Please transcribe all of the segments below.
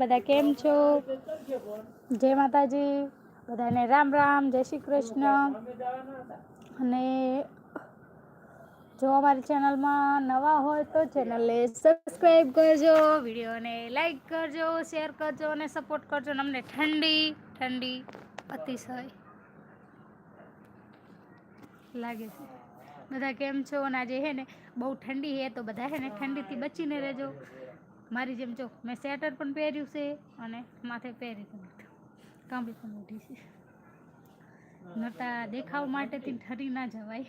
બધા કેમ છો? જય માતાજી. બધાને રામ રામ, જય શ્રી કૃષ્ણ. અને જો અમારી ચેનલમાં નવા હોય તો ચેનલને સબસ્ક્રાઈબ કરજો, વિડીયોને લાઈક કરજો, શેર કરજો અને સપોર્ટ કરજો. અને અમને ઠંડી ઠંડી અતિશય લાગે છે. બધા કેમ છો? અને આજે હે ને બહુ ઠંડી છે તો બધા હે ને ઠંડીથી બચીને રહેજો. મારી જેમ જો, મેં સ્વેટર પણ પહેર્યું છે અને માથે પહેરી પણ કાંબી પણ ઉઠી છે. નતા, દેખાવ માટેથી ઠરી ના જવાય.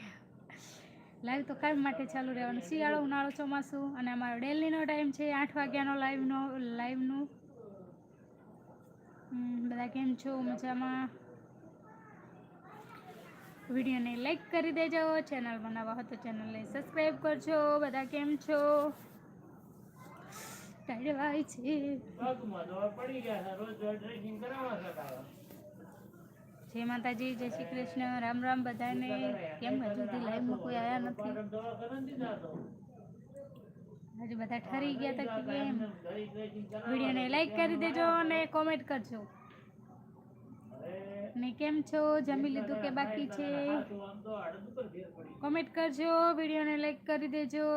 લાઈવ તો કાયમ માટે ચાલુ રહેવાનું. શિયાળો, ઉનાળો ચોમાસું અને અમારો ડેલીનો ટાઈમ છે આઠ વાગ્યાનો લાઈવનો લાઈવનું બધા કેમ છો? મજામાં? વિડીયોને લાઈક કરી દેજો. ચેનલ બનાવવા હોય તો ચેનલને સબસ્ક્રાઈબ કરજો. બધા કેમ છો? ટાળવાય છે. જય માતાજી જય શ્રી કૃષ્ણ. રામ રામ બધાને. કેમ હજુ સુધી લાઈવમાં કોઈ આવ્યા નથી? હજુ બધા ઠરી ગયા હતા કે કેમ વિડીયોને લાઈક કરી દેજો અને કોમેન્ટ કરજો. ને કેમ છો? જમી લીધું કે બાકી છે? કોમેન્ટ કરજો વિડીયોને લાઈક કરી દેજો.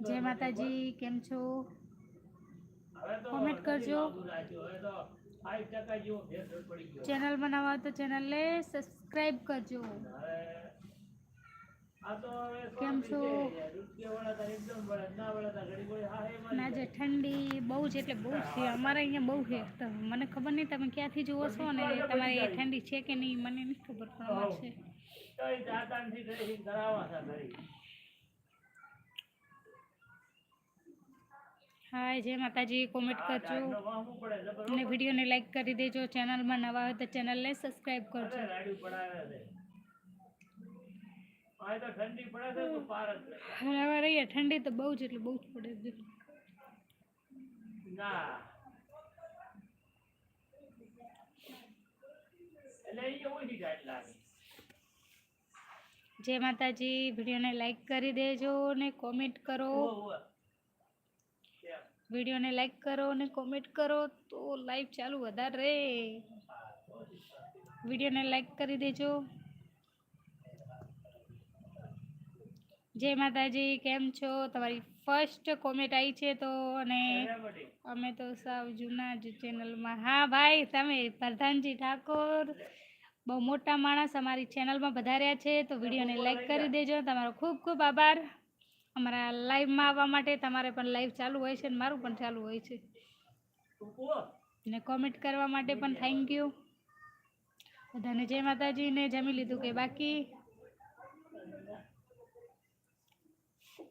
જય માતાજી કેમ છો? કોમેન્ટ કરજો. ચેનલ બનાવવા તો ચેનલને સબસ્ક્રાઈબ કરજો. કેમ છો? ના, જે ઠંડી બહુ જ એટલે બહુ છે. અમારે અહીંયા બહુ છે. તો મને ખબર નહીં તમે ક્યાંથી જુઓ છો ને તમારે એ ઠંડી છે કે નહીં, મને નહીં ખબર, પણ અમારે છે. હાય જય માતાજી કોમેન્ટ કરજો. અને વિડીયોને લાઈક કરી દેજો. ચેનલમાં નવા હોય તો ચેનલને સબસ્ક્રાઈબ કરજો. હવે અમારે અહીંયા ઠંડી તો બહુ જ એટલે બહુ જ પડે છે. જય માતાજી. વિડીયોને લાઈક કરી દેજો ને કોમેન્ટ કરો. વિડીયોને લાઈક કરો ને કોમેન્ટ કરો તો લાઈવ ચાલુ વધારે વિડીયોને લાઈક કરી દેજો. જય માતાજી, કેમ છો? તમારી ફર્સ્ટ કોમેન્ટ આવી છે તો અને અમે તો સાવ જૂના જ ચેનલમાં હા ભાઈ, તમે પ્રધાનજી ઠાકોર, બહુ મોટા માણસ અમારી ચેનલમાં વધાર્યા છે, તો વિડીયોને લાઈક કરી દેજો. તમારો ખૂબ ખૂબ આભાર. અમારા લાઈવમાં આવવા માટે તમારે પણ લાઈવ ચાલુ હોય છે ને મારું પણ ચાલુ હોય છે. ને કોમેન્ટ કરવા માટે પણ થેન્ક યુ બધાને જય માતાજીને જમી લીધું કે બાકી?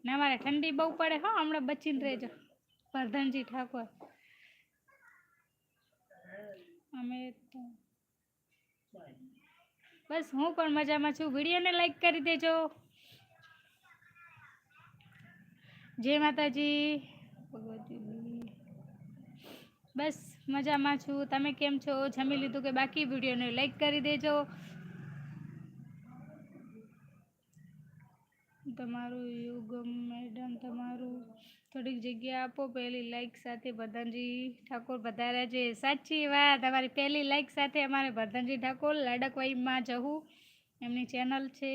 ને અમારે ઠંડી બહુ પડે હા, હમણાં બચીને રહેજો. પ્રધાનજી ઠાકોર. અમે બસ હું પણ મજામાં છું. વિડીયોને લાઈક કરી દેજો. જય માતાજી. બસ મજામાં છું. તમે કેમ છો? જમી લીધું કે બાકી? વિડીયોને લાઈક કરી દેજો. તમારું યુગમ મેડમ, તમારું થોડીક જગ્યા આપો. પહેલી લાઈક સાથે પ્રધાનજી ઠાકોર વધાર્યા છે સાચી વાત, તમારી પહેલી લાઈક સાથે અમારે પ્રધાનજી ઠાકોર લાડકવાઈમાં જવું એમની ચેનલ છે.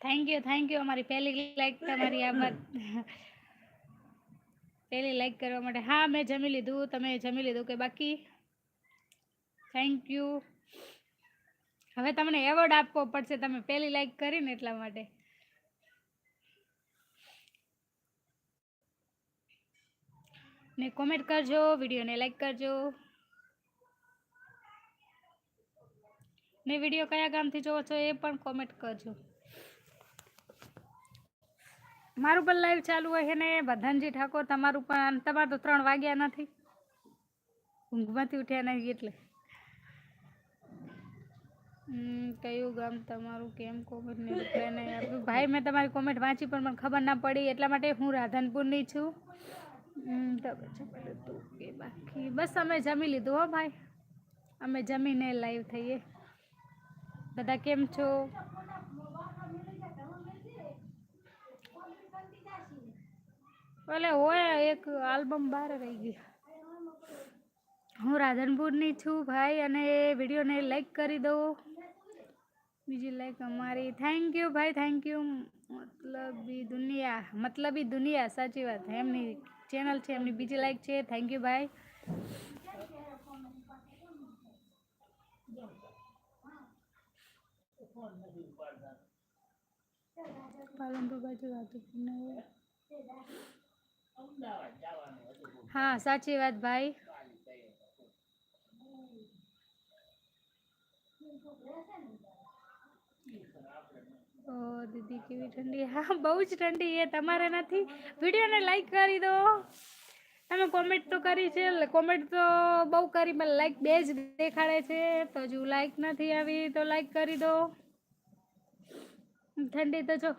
થેન્ક યુ થેન્ક યુ અમારી પહેલી લાઈક તમારી આભાર. પહેલી લાઈક કરવા માટે. હા, મેં જમી લીધું. તમે જમી લીધું કે બાકી? થેન્ક યુ હવે તમને એવોર્ડ આપવો પડશે. તમે પહેલી લાઈક કરીને એટલા માટે. ને કોમેન્ટ કરજો વિડીયોને લાઈક કરજો. ને વીડિયો કયા ગામથી જોવો છો એ પણ કોમેન્ટ કરજો. મારું પણ લાઈવ ચાલુ હોય છે ને, બધનજી ઠાકોર તમારું પણ, તમારે તો ત્રણ વાગ્યા નથી. ઊંઘમાંથી ઉઠ્યા નહીં એટલે. કયું ગામ તમારું, કેમ કોમેન્ટ નહીં રિપ્લાય નહીં ભાઈ, મેં તમારી કોમેન્ટ વાંચી પણ મને ખબર ના પડી, એટલા માટે હું રાધનપુરની છું. કે બાકી બસ અમે જમી લીધું હો ભાઈ. અમે જમીને લાઈવ થઈએ. બધા કેમ છો? ભલે હોય, એક આલ્બમ બહાર રહી ગઈ. હું રાધનપુરની છું ભાઈ, અને વિડીયોને લાઈક કરી દો. બીજી લાઈક અમારી. થેન્ક યુ ભાઈ થેન્ક યુ મતલબ દુનિયા, મતલબી દુનિયા, સાચી વાત, એમની ચેનલ છે, એમની બીજી લાઈક છે. થેન્ક યુ ભાઈ પાલનપુર બાજુ રાધનપુરને હા, સાચી વાત, ભાઈ. ઓ, દીદી કેવી ઠંડી? હા બહુ જ ઠંડી એ તમારે નથી? વિડીયોને લાઈક કરી દો. તમે કોમેન્ટ તો કરી છે કોમેન્ટ તો બહુ કરી, પણ લાઈક બે જ દેખાડે છે, તો હજુ લાઈક નથી આવી, તો લાઈક કરી દો. ઠંડી તો જો,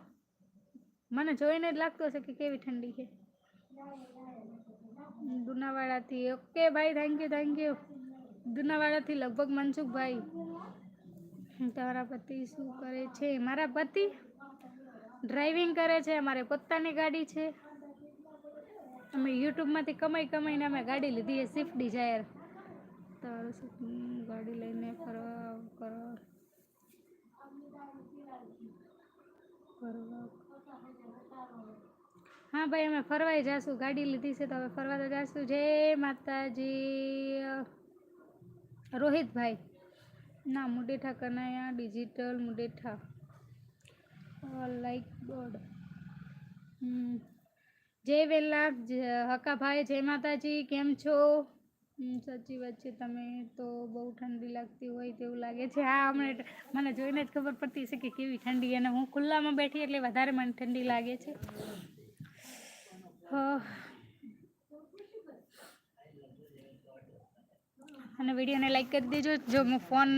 મને જોઈને જ લાગતું હશે કે કેવી ઠંડી છે. દુનાવાડાથી. ઓકે ભાઈ થેન્ક યુ થેન્ક યુ દુનાવાડાથી લગભગ મનસુખભાઈ. તમારા પતિ શું કરે છે? મારા પતિ ડ્રાઇવિંગ કરે છે, અમારે પોતાની ગાડી છે. અમે યુટ્યુબમાંથી કમાઈ કમાઈને અમે ગાડી લીધી એ સ્વિફ્ટ ડિઝાયર ગાડી લઈને ફરવા કરવા હા ભાઈ, અમે ફરવાય જાશું. ગાડી લીધી છે, તો હવે ફરવા તો જાશું. જય માતાજી. રોહિતભાઈ. ના Mudetha Kanaya digital Mudetha. Like board જય વેલા હકાભાઈ, જય માતાજી, કેમ છો? સાચી વાત છે, તમે તો બહુ ઠંડી લાગતી હોય તેવું લાગે છે. હા, હમણાં મને જોઈને જ ખબર પડતી છે કે કેવી ઠંડી અને હું ખુલ્લામાં બેઠી એટલે વધારે મને ઠંડી લાગે છે. હા. અને વિડીયોને લાઈક કરી દેજો. જો હું ફોન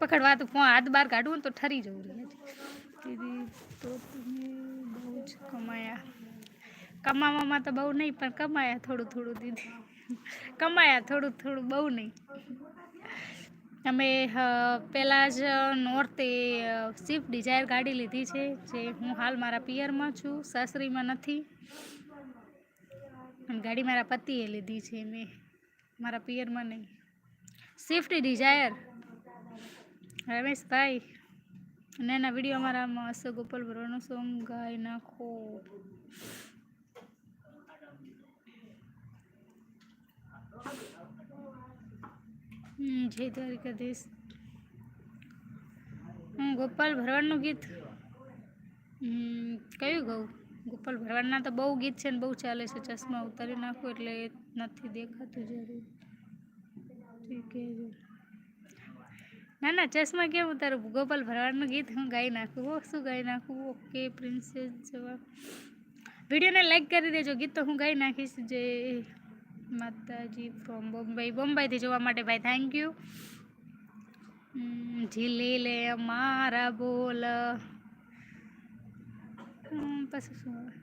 પકડવા તો ફોન હાથ બહાર કાઢું ને તો ઠરી જવું દીદી, તો તમે બહુ જ કમાયા. કમાવામાં તો બહુ નહીં, પણ કમાયા થોડું થોડું દીદી. કમાયા થોડું થોડું, બહુ નહીં. અમે પહેલાં જ નોર્થે સ્વિફ્ટ ડિઝાયર ગાડી લીધી છે, જે હું હાલ મારા પિયરમાં છું, સાસરીમાં નથી. ગાડી મારા પતિએ લીધી છે, મેં. મારા પિયરમાં નહીં. સ્વિફ્ટ ડિઝાયર રમેશભાઈ અને એના વીડિયો અમારામાં હશે ગોપાલ ભરવાનો સોંગ ગાઈ નાખો જય દ્વારિકાધીશ. હું ગોપાલ ભરવાડનું ગીત. કયું ગાઉં? ગોપાલ ભરવાડના તો બહુ ગીત છે ને બહુ ચાલે છે. ચશ્મા ઉતારી નાખું એટલે નથી દેખાતું જરૂર. ઠીક છે ના ના ચશ્મા કેમ ઉતારું ગોપાલ ભરવાડનું ગીત હું ગાઈ નાખું હો શું ગાઈ નાખું ઓકે પ્રિન્સેસ જવા વિડીયોને લાઈક કરી દેજો ગીત તો હું ગાઈ નાખીશ જે માતાજી ફ્રોમ બોમ્બે બોમ્બેથી જોવા માટે ભાઈ થેન્ક યુ ઝીલી લે મારા બોલ હમ, પછી શું આવે?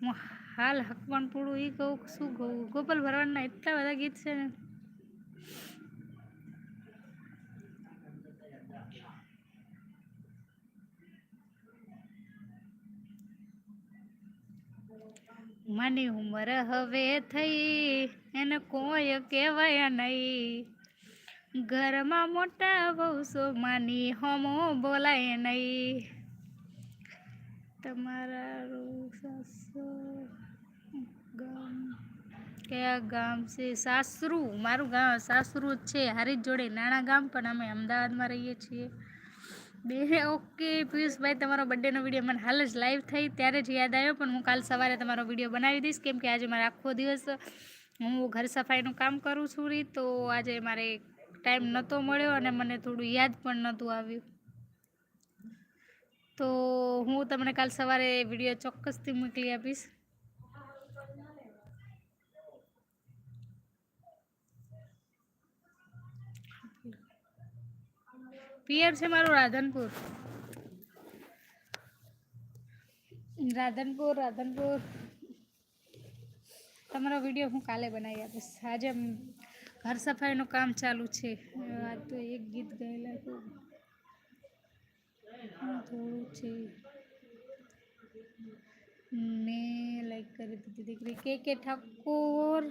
હું હાલ હકવાન પૂરું એ કહું કે શું કહું ગોપાલ ભરવાડના એટલા બધા ગીત છે ને માની ઉંમર હવે થઈ, એને કોઈ કહેવાય નહીં. ઘરમાં મોટા વહુસો માની હોમો બોલાય નહીં. તમારા ગામ કયા ગામ છે? સાસરું, મારું ગામ સાસરું જ છે. હારી જોડે નાના ગામ, પણ અમે અમદાવાદમાં રહીએ છીએ. બે ઓકે, પિયુષભાઈ, તમારો બર્થડેનો વીડિયો મને હાલ જ લાઈવ થઈ, ત્યારે જ યાદ આવ્યો, પણ હું કાલ સવારે તમારો વીડિયો બનાવી દઈશ, કેમ કે આજે મારે આખો દિવસ હું ઘર સફાઈનું કામ કરું છું રી, તો આજે મારે ટાઈમ નહોતો મળ્યો અને મને થોડું યાદ પણ નહોતું આવ્યું. તો હું તમને કાલ સવારે વીડિયો ચોક્કસથી મોકલી આપીશ. પિયર છે મારું રાધનપુર રાધનપુર રાધનપુર તમારો વીડિયો હું કાલે બનાવી આપીશ. આજે મ ઘર સફાઈનું કામ ચાલુ છે. આ તો એક ગીત ગાયેલા હતું થોડું છે. મેં લાઈક કરી દીધી દીકરી. કે કે Thakor,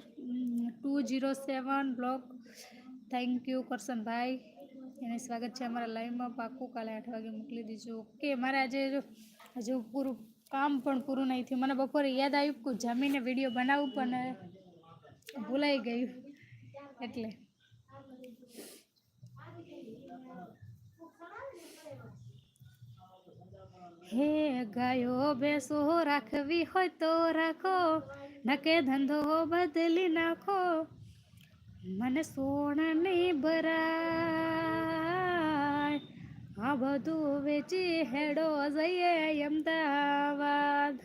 two zero seven block. Thank you Karshanbhai. એને સ્વાગત છે અમારા લાઈવમાં. પાકું કાલે આઠ વાગે મોકલી દીજો. ઓકે મારે આજે હજુ પૂરું કામ પણ પૂરું નહીં થયું. મને બપોરે યાદ આવ્યું કે જમીને વીડિયો બનાવું પણ ભૂલાઈ ગયું. એટલે. હે ગાયો બેસો રાખવી હોય તો રાખો. નકે ધંધો બદલી નાખો. મને સોના નહીં ભરાય આ બધું વેચી હેડો જઈએ અમદાવાદ.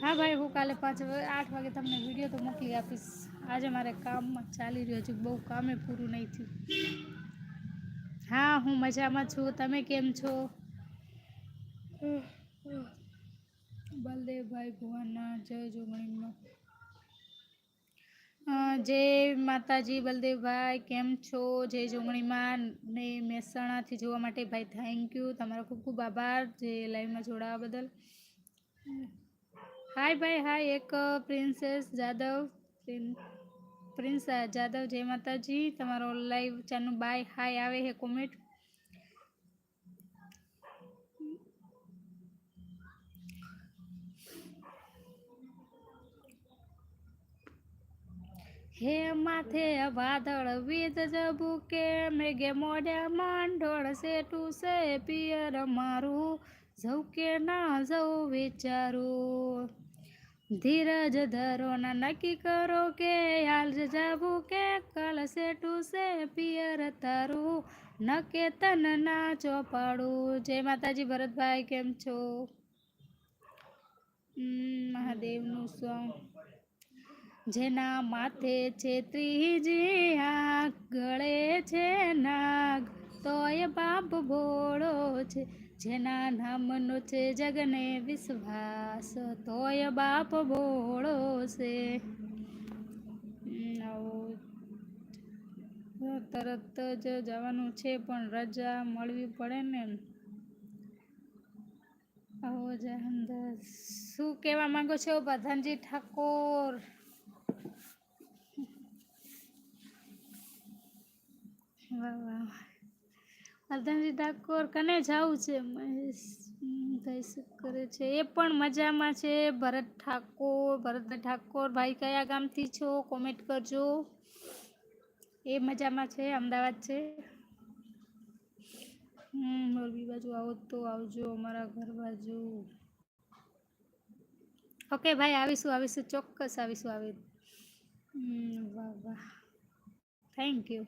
હા ભાઈ હું કાલે પાંચ આઠ વાગે તમને વીડિયો તો મોકલી આપીશ. આજે મારે કામમાં ચાલી રહ્યો છે બહુ કામે પૂરું નહીં થયું. હા હું મજામાં છું. તમે કેમ છો? બલદેવભાઈ ભુવાના જય જોગણીમાં જય માતાજી બલદેવભાઈ, કેમ છો? જય જોગણીમાં ને મહેસાણાથી જોવા માટે ભાઈ થેન્ક યુ તમારો ખૂબ ખૂબ આભાર જે લાઈવમાં જોડાવા બદલ. હાય ભાઈ હાય એક પ્રિન્સેસ જાદવ પ્રિન- પ્રિન્સ જાદવ જય માતાજી. તમારો લાઈવ ચાનું બાય હાય આવે છે કોમેન્ટ હે માથે વાદળ વીજ જબુકે મેઘે મોડ્યા માંડોળ સેટું છે પિયર મારું. જવું કે ના જવું વિચારું. ધીરજ ધરો ના નક્કી કરો કે હાલ જાબુ કે કલ સેટું છે પિયર તારું. નકે તન ના ચોપાડું. જય માતાજી, ભરતભાઈ, કેમ છો? મહાદેવનું સોંગ. જેના માથે છે ત્રીજી આંખ, ગળે છે નાગ, તોય બાપ ભોળો છે. જેના નામનો છે જગને વિશ્વાસ, તોય બાપ ભોળો છે. તરત જ જવાનું છે, પણ રજા મળવી પડે ને આવો જહંદર શું કહેવા માંગો છો, પ્રધાનજી ઠાકોર? પ્રધાનજી ઠાકોર, કને જવું છે? મહેશ ભાઈ કરે છે. એ પણ મજામાં છે. ભરત ઠાકોર ભરતભાઈ ઠાકોર, ભાઈ કયા ગામથી છો? કોમેન્ટ કરજો. એ મજામાં છે, અમદાવાદ છે. હમ, મોરબી બાજુ આવો તો આવજો, અમારા ઘર બાજુ. ઓકે ભાઈ, આવીશું આવીશું, ચોક્કસ આવીશું આવી વાહ વાહ. Thank you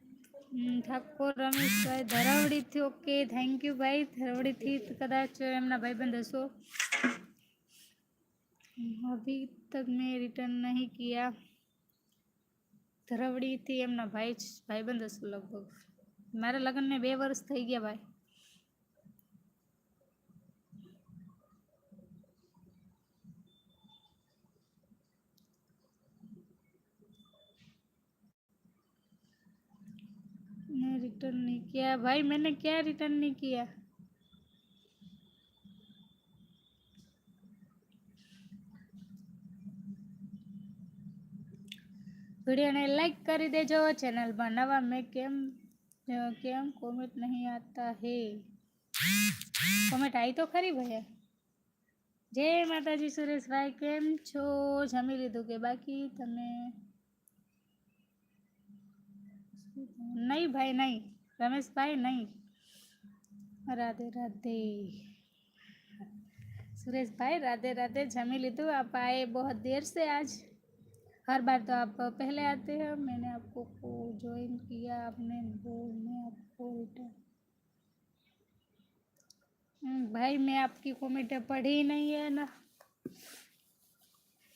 hmm, Thakor Rameshbhai ધરાવડીથી ઓકે થેન્ક યુ ભાઈ. ધરાવડીથી કદાચ એમના ભાઈબંધ હશો. અભી તક મેં રિટર્ન નહીં કિયા. ધરાવડીથી એમના ભાઈ જ ભાઈબંધ હશો લગભગ. મારા લગ્નને બે વર્ષ થઈ ગયા ભાઈ. रिटर्न नहीं किया भाई मैंने क्या रिटर्न नहीं किया વિડીયોને લાઈક કરી દેજો ચેનલમાં નવા મેં કેમ અ, કેમ કોમેન્ટ નહીં આતા હે કોમેન્ટ આવી તો ખરી ભાઈ જય માતાજી સુરેશભાઈ કેમ છો જમી લીધું કે બાકી તમે નહીં ભાઈ નહીં રમેશભાઈ નહીં રાધે રાધે सुरेश भाई राधे राधे जमी લીધું आप आए बहुत देर से आज हर बार तो आप पहले आते हैं मैंने आपको को ज्वाइन किया आपने बोल मैं आपको रिटर्न हम्म, भाई मैं आपकी कमेंट पढ़ी नहीं है ना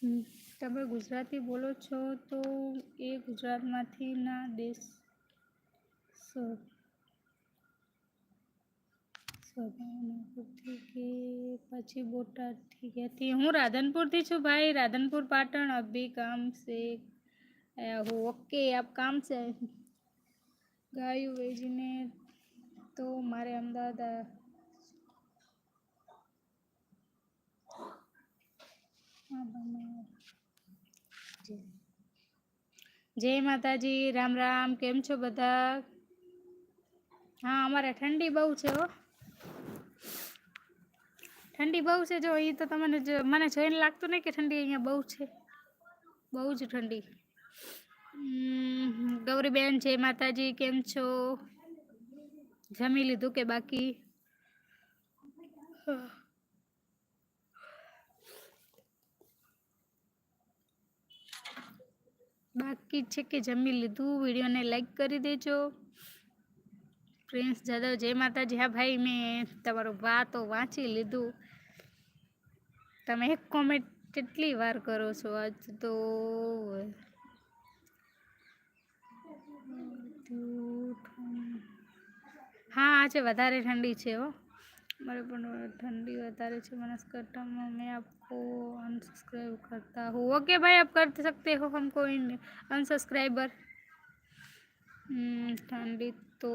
હમ, તમે ગુજરાતી બોલો છો તો એ ગુજરાતમાંથી ના દેશ સો સોદાણાપુરથી કે પછી બોટાદથી ગયાથી હું રાધનપુરથી છું ભાઈ. રાધનપુર, પાટણ અભી કામ સે. ઓકે, આપ કામ છે ગાયું વેચીને તો મારે અમદાવાદ જય માતાજી. રામ રામ. કેમ છો બધા? હા, અમારે ઠંડી બહુ છે હો. ઠંડી બહુ છે જો એ તો તમને મને જોઈને લાગતું નહીં કે ઠંડી અહીંયા બહુ છે. બહુ જ ઠંડી. ગૌરીબેન, જય માતાજી, કેમ છો? જમી લીધું કે બાકી? બાકી છે કે જમી લીધું? વિડીયોને લાઈક કરી દેજો. પ્રિન્સ જાદવ જય માતાજી હા ભાઈ મેં તમારું વાતો વાંચી લીધું તમે એક કોમેન્ટ કેટલી વાર કરો છો આજ તો હા આજે વધારે ઠંડી છે હો મારે પણ ठंडी વધારે છે बनासकांठा में आपको अनसब्सक्राइब करता हूँ ओके भाई आप कर सकते हो हमको अनसब्सक्राइबर ઠંડી તો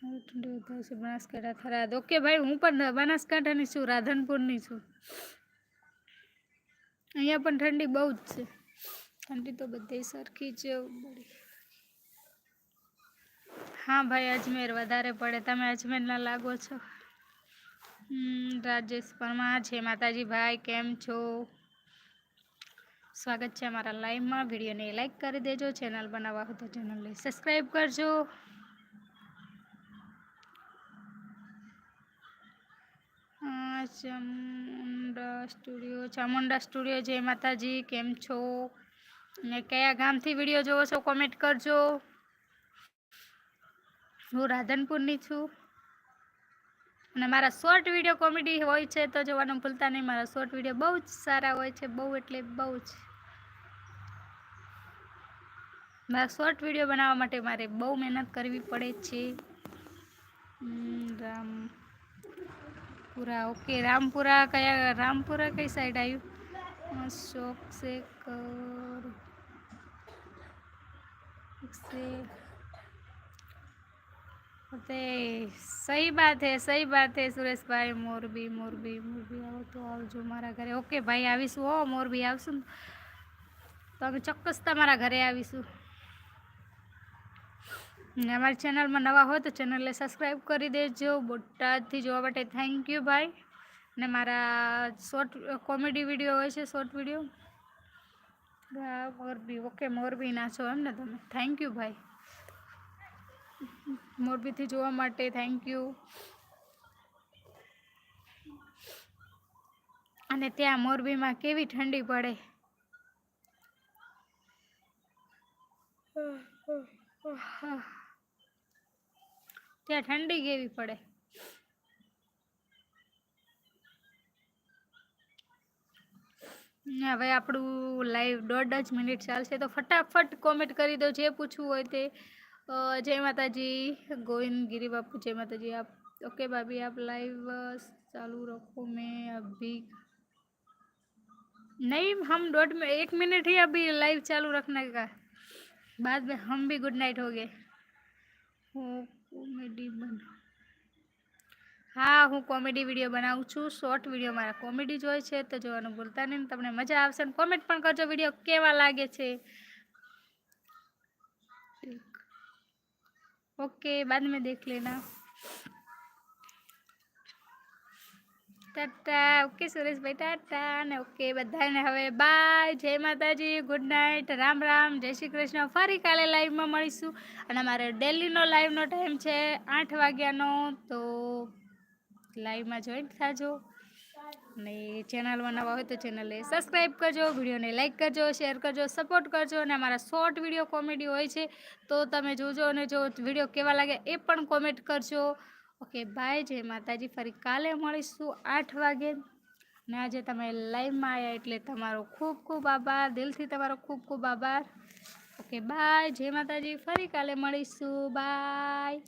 ઠંડી છે, બનાસકાંઠા થરાદ ઓકે ભાઈ, હું પણ બનાસકાંઠાની છું, રાધનપુરની છું. અહીંયા પણ ઠંડી બહુ જ છે. ઠંડી તો બધી સરખી છે હા ભાઈ, અજમેર વધારે પડે. તમે અજમેરના લાગો છો? રાજેશ પરમાર છે માતાજી ભાઈ કેમ છો? સ્વાગત છે અમારા લાઈવમાં. વિડીયોને લાઇક કરી દેજો, ચેનલ બનાવવા હોય તો ચેનલને સબસ્ક્રાઈબ કરજો. ચામુંડા સ્ટુડિયો ચામુંડા સ્ટુડિયો, જય માતાજી, કેમ છો? ને કયા ગામથી વીડિયો જોવો છો, કોમેન્ટ કરજો. હું રાધનપુરની છું. અને મારા શોર્ટ વીડિયો કોમેડી હોય છે તો જોવાનું ભૂલતા નહીં. મારા શોર્ટ વીડિયો બહુ જ સારા હોય છે, બહુ એટલે બહુ જ. મારા શોર્ટ વીડિયો બનાવવા માટે મારે બહુ મહેનત કરવી પડે છે. રામપુરા ઓકે રામપુરા કયા રામપુરા કઈ સાઈડ આવ્યું? શોખ સે કર. સહી બાત હે, સહી બાત હે, સુરેશભાઈ, મોરબી મોરબી મોરબી. આવો તો આવજો મારા ઘરે. ઓકે ભાઈ, આવીશું હો, મોરબી આવશું તો અમે ચોક્કસ તમારા ઘરે આવીશું. અમારી ચેનલમાં નવા હોય તો ચેનલને સબસ્ક્રાઈબ કરી દેજો. બોટાદથી જોવા માટે થેન્ક યુ ભાઈ. ને મારા શોર્ટ કોમેડી વીડિયો હોય છે, શોર્ટ વીડિયો. મોરબી, ઓકે, મોરબીના છો એમ ને તમે. થેન્ક યુ ભાઈ. મોરબીથી જોવા માટે થેન્ક યુ. અને ત્યાં મોરબીમાં કેવી ઠંડી પડે? ત્યાં ઠંડી કેવી પડે ને હવે આપણું લાઈવ દોઢ જ મિનિટ ચાલશે તો ફટાફટ કોમેન્ટ કરી દો જે પૂછવું હોય તે અ, જય માતાજી ગોવિંદ ગિરી બાપુ જય માતાજી આપ ओके भाभी आप लाइव चालू रखो मैं अभी नहीं हम डॉट में एक मिनट ही अभी लाइव चालू रखने का बाद में हम भी गुड नाइट हो गए હું કોમેડી બનાવ હા, હું કોમેડી વીડિયો બનાવું છું, શોર્ટ વીડિયો. મારા કોમેડી જોઈ છે, તો જોવાનું ભૂલતા નહીં તમને મજા આવશે અને કોમેન્ટ પણ કરજો વીડિયો કેવા લાગે છે. ઓકે, બાદ મેં દેખ લેના. ટાટા, ઓકે સુરેશભાઈ ટાટા અને ઓકે બધાને હવે બાય જય માતાજી ગુડ નાઇટ રામ રામ. જય શ્રી કૃષ્ણ. ફરી કાલે લાઈવમાં મળીશું. અને મારે ડેલીનો લાઈવનો ટાઈમ છે આઠ વાગ્યાનો. તો લાઈવમાં જોઈન્ટ થાજો. અને ચેનલમાં નવા હોય તો ચેનલને સબસ્ક્રાઈબ કરજો વિડીયોને લાઇક કરજો શેર કરજો સપોર્ટ કરજો. અને અમારા શોર્ટ વીડિયો કોમેડી હોય છે, તો તમે જોજો અને જો વીડિયો કેવા લાગે એ પણ કોમેન્ટ કરજો. ઓકે, બાય, જય માતાજી. ફરી કાલે મળીશું આઠ વાગે. અને આજે તમે લાઈવમાં આવ્યા એટલે તમારો ખૂબ ખૂબ આભાર. દિલથી તમારો ખૂબ ખૂબ આભાર. ઓકે, બાય, જય માતાજી. ફરી કાલે મળીશું. બાય.